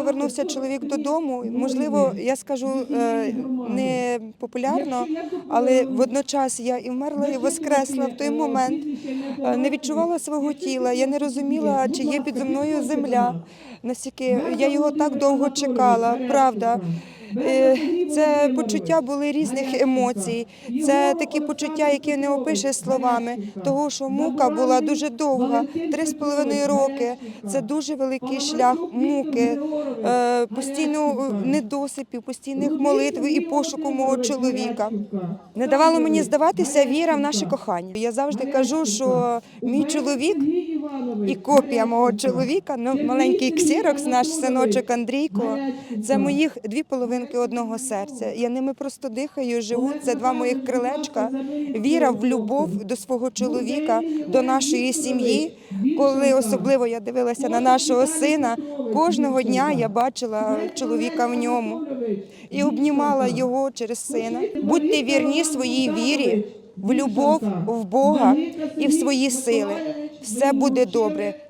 повернувся чоловік додому, можливо, я скажу е, не популярно, але водночас я і вмерла, і воскресла в той момент. Е, Не відчувала свого тіла. Я не розуміла, чи є підзо мною земля. Настільки я його так довго чекала, правда. Е, Це почуття були різних емоцій. Це такі почуття, які не опишеш словами. Того, що мука була дуже довга, три з половиною роки. Це дуже великий шлях муки, е, постійно недосипів, постійних молитв і пошуку мого чоловіка. Не давало мені здаватися віра в наше кохання. Я завжди кажу, що мій чоловік і копія мого чоловіка, ну маленький ксірокс, наш синочок Андрійко, це моїх дві половинки одного серця. Я ними просто дихаю, живу. Це два моїх крилечка. Віра в любов до свого чоловіка, до нашої сім'ї. Коли особливо я дивилася на нашого сина, кожного дня я бачила чоловіка в ньому і обнімала його через сина. Будьте вірні своїй вірі, в любов, в Бога і в свої сили. Все буде добре.